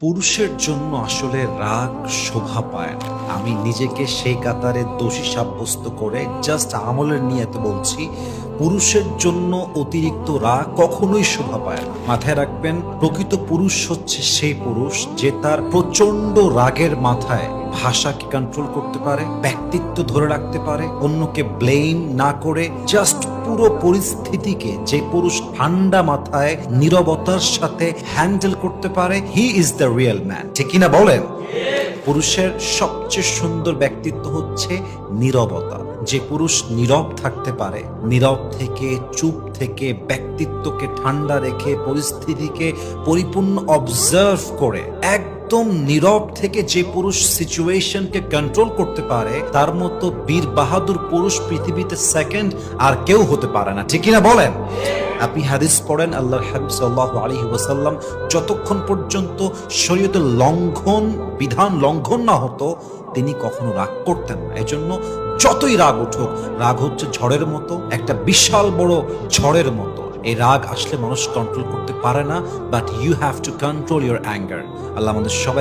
পুরুষের জন্য আসলে রাগ শোভা পায় না। আমি নিজেকে সেই কাতারে দোষী সাব্যস্ত করে জাস্ট আমলের নিয়ে বলছি পুরুষের জন্য অতিরিক্ত রাগ কখনোই শোভা পায় না। মাথায় রাখবেন, প্রকৃত পুরুষ হচ্ছে সেই পুরুষ যে তার প্রচণ্ড রাগের মাথায় ভাষাকে কন্ট্রোল করতে পারে, ব্যক্তিত্ব ধরে রাখতে পারে, অন্যকে ব্লেম না করে জাস্ট পুরো পরিস্থিতিকে যে পুরুষ ঠান্ডা মাথায় নীরবতার সাথে হ্যান্ডেল করতে পারে he is the real man ঠিক কিনা বলেন? পুরুষের সবচেয়ে সুন্দর ব্যক্তিত্ব হচ্ছে নীরবতা। যে পুরুষ নীরব থাকতে পারে, নীরব থেকে, চুপ থেকে, ব্যক্তিত্বকে ঠান্ডা রেখে, পরিস্থিতিকে পরিপূর্ণ অবজার্ভ করে, একদম নীরব থেকে যে পুরুষ সিচুয়েশনকে কন্ট্রোল করতে পারে, তার মতো বীর বাহাদুর পুরুষ পৃথিবীতে সেকেন্ড আর কেউ হতে পারে না। ঠিক কিনা বলেন? আপনি হাদিস পড়েন আল্লাহ হাবিব সাল্লাল্লাহু আলাইহি ওয়াসাল্লাম যতক্ষণ পর্যন্ত শরীয়তের লঙ্ঘন, বিধান লঙ্ঘন না হতো, তিনি কখনো রাগ করতেন না। এজন্য যতই রাগ উঠুক, রাগ হচ্ছে ঝড়ের মতো, একটা বিশাল বড় ঝড়ের মতো। এই রাগ আসলে মানুষ কন্ট্রোল করতে পারে না but you have to control your anger Allah আমাদের সবাই